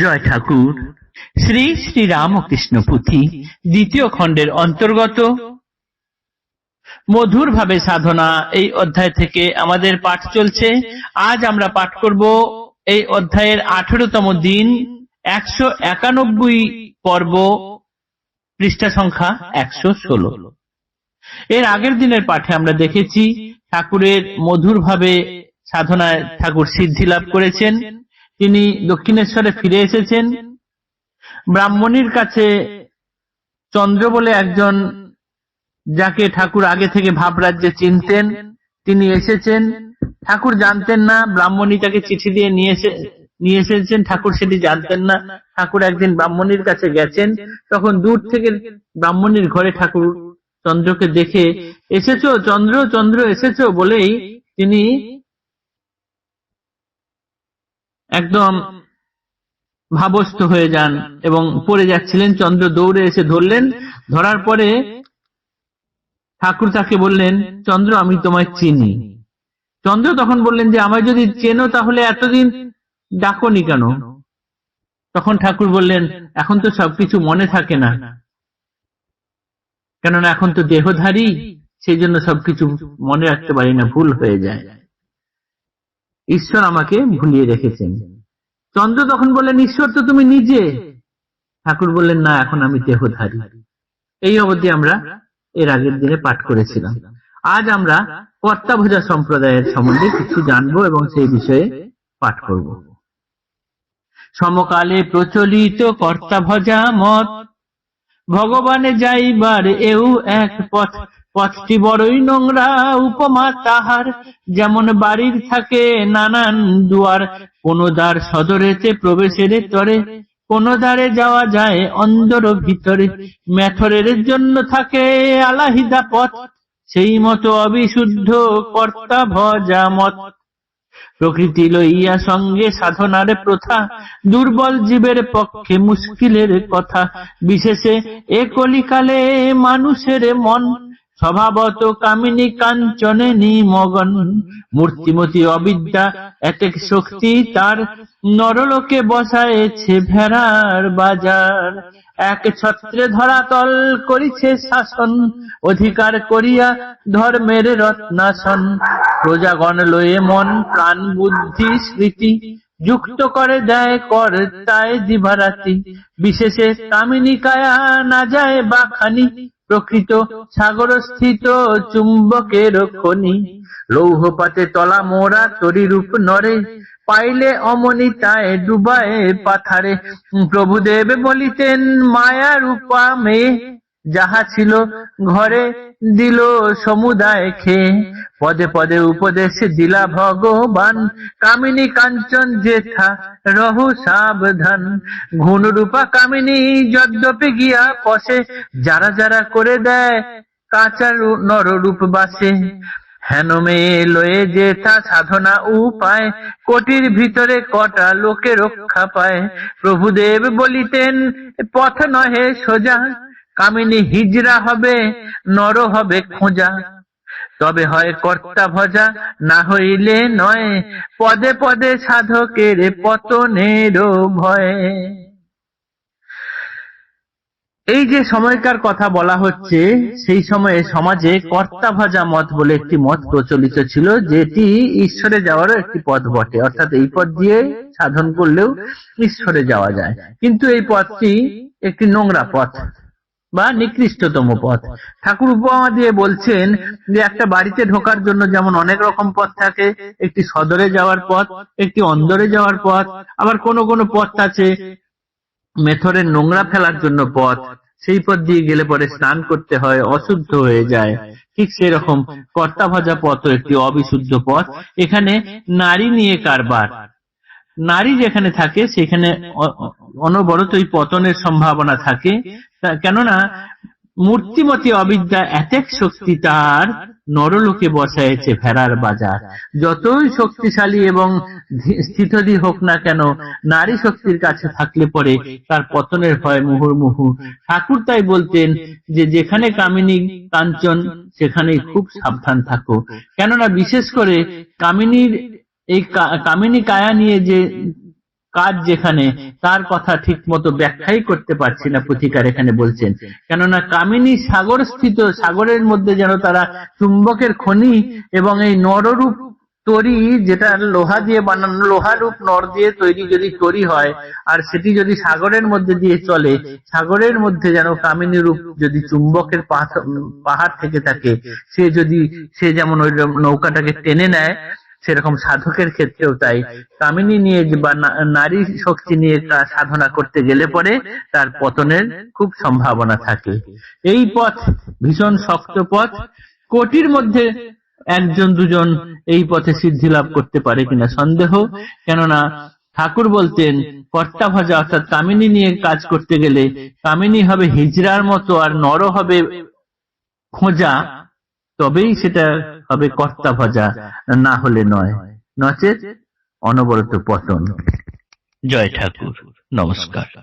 জয় ঠাকুর। শ্রী শ্রী রামকৃষ্ণ পুঁথি দ্বিতীয় খণ্ডের অন্তর্গত। মধুর ভাবে সাধনা এই অধ্যায় থেকে আমাদের পাঠ চলছে। আজ আমরা পাঠ করব এই অধ্যায়ের আঠেরোতম দিন, একশো একানব্বই পর্ব, পৃষ্ঠা সংখ্যা একশো ষোলো। এর আগের দিনের পাঠে আমরা দেখেছি ঠাকুরের মধুর ভাবে সাধনায় ঠাকুর সিদ্ধি লাভ করেছেন। তিনি দক্ষিণেশ্বরে ফিরে এসেছেন। ব্রাহ্মণীর কাছে চন্দ্র বলে একজন যাকে ঠাকুর আগে থেকে ভাবরাজ্যে চিনতেন, তিনি এসেছেন। ঠাকুর জানতেন না, ব্রাহ্মণী তাকে চিঠি দিয়ে নিয়ে এসে নিয়ে এসেছেন। ঠাকুর সেটি জানতেন না। ঠাকুর একদিন ব্রাহ্মণীর কাছে গেছেন। তখন দূর থেকে ব্রাহ্মণীর ঘরে ঠাকুর চন্দ্রকে দেখে, এসেছ চন্দ্র চন্দ্র এসেছ বলেই তিনি একদম ভাবস্থ হয়ে যান এবং পড়ে যাচ্ছিলেন। চন্দ্র দৌড়ে এসে ধরলেন। ধরার পরে ঠাকুর তাকে বললেন, চন্দ্র, আমি তোমায় চিনি। চন্দ্র তখন বললেন যে, আমায় যদি চেনো তাহলে এতদিন ডাকনি কেন? তখন ঠাকুর বললেন, এখন তো সবকিছু মনে থাকে না। কেননা এখন তো দেহধারী সেই জন্য সবকিছু মনে রাখতে পারি না, ভুল হয়ে যায়। ঈশ্বর আমাকে ভুলিয়ে রেখেছেন। চন্দ্র তখন বললেন, ঈশ্বর তো তুমি নিজে। ঠাকুর বললেন, না, এখন আমি দেহধারী। এই অবধি আমরা এর আগের দিনে পাঠ করেছিলাম। আজ আমরা কর্তাভোজা সম্প্রদায়ের সম্বন্ধে কিছু জানব এবং সেই বিষয়ে পাঠ করব। সমকালে প্রচলিত কর্তাভজা মত, ভগবানে যাইবার এও এক পথ। পথটি বড়ই নোংরা উপমা তাহার। যেমন বাড়ির থাকে নানান দুয়ার, কোন দ্বার সদরেতে প্রবেশের তরে, কোন দ্বারে যাওয়া যায় অন্দর ভিতরে। মেথরের জন্য থাকে আলাহিদা পথ, সেই মতো অবিশুদ্ধ কর্তা ভজা মত। প্রকৃতি লইয়া সঙ্গে সাধনার প্রথা, দুর্বল জীবের পক্ষে মুশকিলের কথা। বিশেষে এ কলিকালে মানুষের মন স্বভাবত কামিনী কাঞ্চনে নিমগন। মূর্তিমতি অবিদ্যা এতেক শক্তি তার। নরলোকে বসায়েছে ভেড়ার বাজার। এক ছত্রে ধরাতল করিছে শাসন। অধিকার করিয়া ধর্মের রত্নাসন। প্রজাগণ লয়ে মন, প্রাণ, বুদ্ধি, স্মৃতি যুক্ত করে দেয় কর তাই দিবারাতি। বিশেষে কামিনী কায়া না যায় বা খানি প্রকৃত সাগরস্থিত চুম্বকের খনি। লৌহ পাতে তলা মোড়া তরিরূপ নরে, পাইলে অমনিতায় ডুবায় পাথারে। প্রভুদেব বলিতেন মায়া রূপা মেয়ে যাহা ছিল ঘরে দিল সমুদায় খেয়ে পদে পদে উপদেশ দিলা ভগবান। কামিনী কাঞ্চন জেঠা রহু সাবধান। ঘুণ রূপা কামিনী যদ্যপি গিয়া কষে, যারা যারা করে দেয় কাঁচা নররূপ বাসে। হেন মেয়ে লয়ে যে তা সাধনা উপায়, কোটির ভিতরে কটা লোকে রক্ষা পায়। প্রভুদেব বলিতেন, পথ নহে সোজা কামিনী হিজরা হবে, নর হবে খোঁজা। তবে হয় কর্তা ভজা, না হইলে নয়, পদে পদে সাধকের পতনের ভয়। এই যে সময়কার কথা বলা হচ্ছে, সেই সময়ে সমাজে কর্তা ভাজা মত বলে একটি মত প্রচলিত ছিল, যেটি ঈশ্বরে যাওয়ারও একটি পথ বটে। অর্থাৎ এই পথ দিয়ে সাধন করলেও ঈশ্বরে যাওয়া যায়। কিন্তু এই পথটি একটি নোংরা পথ। বা নিকৃষ্টতম পথ। ঠাকুর উপমা দিয়ে বলছেন যে একটা বাড়িতে ঢোকার জন্য যেমন অনেক রকম পথ থাকে, একটি সদরে যাওয়ার পথ, একটি অন্দরে যাওয়ার পথ, আবার কোন কোন পথ আছে, মেথরের নোংরা ফেলার জন্য পথ। সেই পথ দিয়ে গেলে পরে স্নান করতে হয়, অশুদ্ধ হয়ে যায়। ঠিক সেরকম কর্তা ভাজা পথ একটি অবিশুদ্ধ পথ। এখানে নারী নিয়ে কারবার। নারী যেখানে থাকে, সেখানে অনবরতই পতনের সম্ভাবনা থাকে। কেননা, মূর্তিমতি অবিদ্যা এতেক শক্তি তার নরলোকে বসাইছে ভেড়ার বাজার। যতই শক্তিশালী এবং স্থিতধি হোক না কেন, নারী শক্তির কাছে থাকলে পরে তার পতনের ভয় মুহুর্মুহু। ঠাকুর তাই বলতেন যে, যেখানে কামিনী কাঞ্চন, সেখানেই খুব সাবধান থাকো। কেননা, বিশেষ করে কামিনীর, এই কামিনী কায়া নিয়ে যে কাজ যেখানে, তার কথা ঠিক মতো ব্যাখ্যাই করতে পারছি না পুথিকার এখানে বলছেন। কেননা কামিনী সাগর স্থিত, সাগরের মধ্যে যেন তারা চুম্বকের খনি এবং এই নররূপ তরি যেটা লোহা দিয়ে বানানো, লোহারূপ নর দিয়ে তৈরি যদি তরি হয়, আর সেটি যদি সাগরের মধ্যে দিয়ে চলে, সাগরের মধ্যে যেন কামিনী রূপ যদি চুম্বকের পাহাড় থেকে থাকে, সে যদি, সে যেমন ওই নৌকাটাকে টেনে নেয় সেরকম সাধকের ক্ষেত্রেও তাই। কামিনী নিয়ে বা নারী শক্তি নিয়ে সাধনা করতে গেলে পরে তার পতনের খুব সম্ভাবনা থাকে। এই পথ ভীষণ শক্ত পথ। কোটির মধ্যে একজন, দুজন এই পথে সিদ্ধি লাভ করতে পারে কিনা সন্দেহ। কেননা ঠাকুর বলতেন, কর্তা ভাজা অর্থাৎ কামিনী নিয়ে কাজ করতে গেলে কামিনী হবে হিজড়ার মতো আর নর হবে খোঁজা। তবেই সেটা হবে কর্তা ভজা না হলে নয়। নচেত অনবরত পতন। জয় ঠাকুর। নমস্কার।